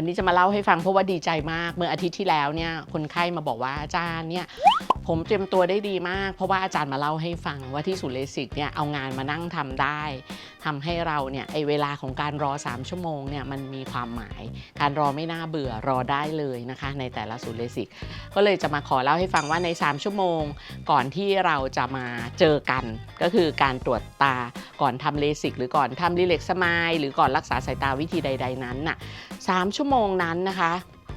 วันนี้จะมาเล่าให้ฟังเพราะว่าดีใจมากเมื่ออาทิตย์ที่แล้วเนี่ยคนไข้มาบอกว่าอาจารย์เนี่ยผมเตรียมตัวได้ดีมาก เพราะว่าอาจารย์มาเล่าให้ฟังว่าที่ศูนย์เลสิกเนี่ยเอางานมานั่งทำได้ทำให้เราเนี่ยไอเวลาของการรอ 3 ชั่วโมงเนี่ยมันมีความหมาย การรอไม่น่าเบื่อรอได้เลยนะคะ ในแต่ละศูนย์เลสิกก็เลยจะมาขอเล่าให้ฟังว่าใน 3 ชั่วโมง ก่อนที่เราจะมาเจอกัน ก็คือการตรวจตาก่อนทำเลสิกหรือก่อนทำรีเล็กสมายหรือก่อนรักษาสายตาวิธีใด ๆนั้นน่ะสามชั่วโมงนั้นนะคะ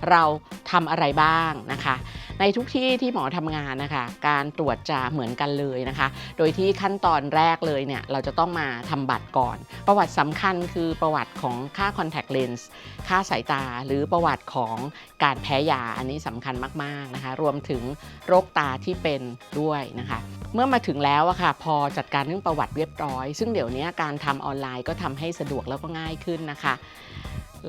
เราทำอะไรบ้างนะคะ ในทุกที่ที่หมอทำงานนะคะ การตรวจจะเหมือนกันเลยนะคะ โดยที่ขั้นตอนแรกเลยเนี่ยเราจะต้องมาทำบัตรก่อน ประวัติสำคัญคือประวัติของค่า contact lens ค่าสายตาหรือประวัติของการแพ้ยาอันนี้สำคัญมากๆนะคะ รวมถึงโรคตาที่เป็นด้วยนะคะเมื่อมาถึงแล้วอะค่ะพอจัดการเรื่องประวัติเรียบร้อย ซึ่งเดี๋ยวนี้การทำออนไลน์ก็ทำให้สะดวกแล้วก็ง่ายขึ้นนะคะ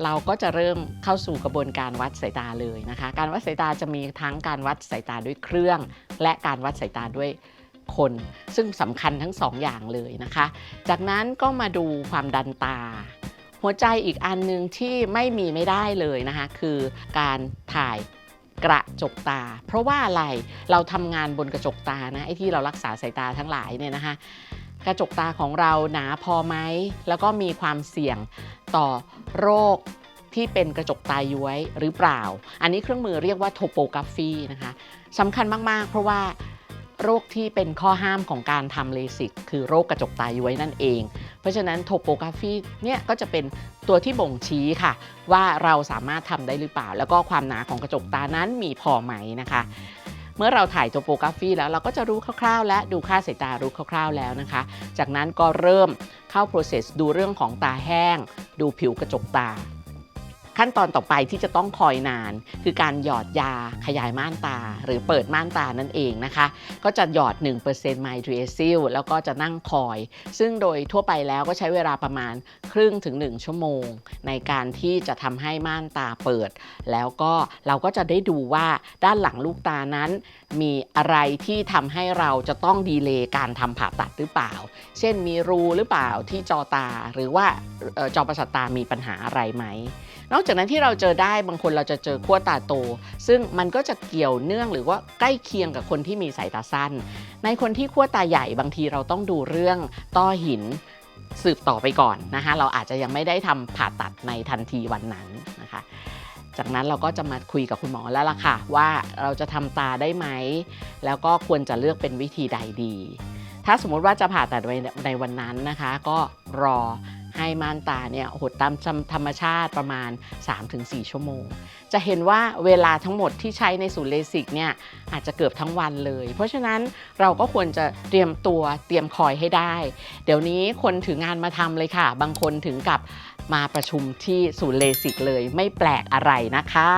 เราก็จะเริ่มเข้าสู่กระบวนการวัดสายตาเลยนะคะ การวัดสายตาจะมีทั้งการวัดสายตาด้วยเครื่อง และการวัดสายตาด้วยคน ซึ่งสำคัญทั้งสองอย่างเลยนะคะ จากนั้นก็มาดูความดันตา หัวใจอีกอันหนึ่งที่ไม่มีไม่ได้เลยนะคะ คือการถ่ายกระจกตา เพราะว่าอะไรเราทำงานบนกระจกตานะไอ้ที่เรารักษาสายตาทั้งหลายเนี่ยนะคะ กระจกตาของเราหนาพอไหม แล้วก็มีความเสี่ยงต่อโรคที่เป็นกระจกตาย้วยหรือเปล่า อันนี้เครื่องมือเรียกว่าโทโปกราฟีนะคะสำคัญมากๆ เพราะว่าโรคที่เป็นข้อห้ามของการทำเลสิก คือโรคกระจกตาย้วยนั่นเอง เพราะฉะนั้นโทโปกราฟีเนี่ยก็จะเป็นตัวที่บ่งชี้ค่ะ ว่าเราสามารถทำได้หรือเปล่า แล้วก็ความหนาของกระจกตานั้นมีพอไหมนะคะ เมื่อเราถ่ายโทโปกราฟีแล้วเราก็จะรู้คร่าวๆ และดูค่าสายตารู้คร่าวๆแล้วนะคะ จากนั้นก็เริ่มเข้า process ดูเรื่องของตาแห้ง ดูผิวกระจกตา ขั้นตอนต่อไปที่จะต้องคอยนาน คือการหยอดยาขยายม่านตา หรือเปิดม่านตานั่นเองนะคะ ก็จะหยอด 1% m y t r i a c i l แล้วก็จะนั่งคอย ซึ่งโดยทั่วไปแล้วก็ใช้เวลาประมาณครึ่งถึง 1 ชั่วโมง ในการที่จะทำให้ม่านตาเปิด แล้วก็เราก็จะได้ดูว่าด้านหลังลูกตานั้น มีอะไรที่ทำให้เราจะต้องดีเลย์การทำผ่าตัดหรือเปล่า เช่นมีรูหรือเปล่าที่จอตา หรือว่าจอประสาทตามีปัญหาอะไรไหม นอกจากนั้นที่เราเจอได้บางคนเราจะเจอขั้วตาโต ซึ่งมันก็จะเกี่ยวเนื่องหรือว่าใกล้เคียงกับคนที่มีสายตาสั้น ในคนที่ขั้วตาใหญ่บางทีเราต้องดูเรื่องต้อหินสืบต่อไปก่อนนะคะเราอาจจะยังไม่ได้ทำผ่าตัดในทันทีวันนั้นนะคะ จากนั้นเราก็จะมาคุยกับคุณหมอแล้วล่ะค่ะ ว่าเราจะทำตาได้ไหม แล้วก็ควรจะเลือกเป็นวิธีใดดี ถ้าสมมติว่าจะผ่าตัดในในวันนั้นนะคะ ก็รอ ให้ม่านตาเนี่ยหดตามธรรมชาติประมาณ 3-4 ชั่วโมง จะเห็นว่าเวลาทั้งหมดที่ใช้ในศูนย์เลสิกเนี่ยอาจจะเกือบทั้งวันเลย เพราะฉะนั้นเราก็ควรจะเตรียมตัวเตรียมคอยให้ได้ เดี๋ยวนี้คนถืองานมาทำเลยค่ะ บางคนถึงกับมาประชุมที่ศูนย์เลสิกเลยไม่แปลกอะไรนะคะ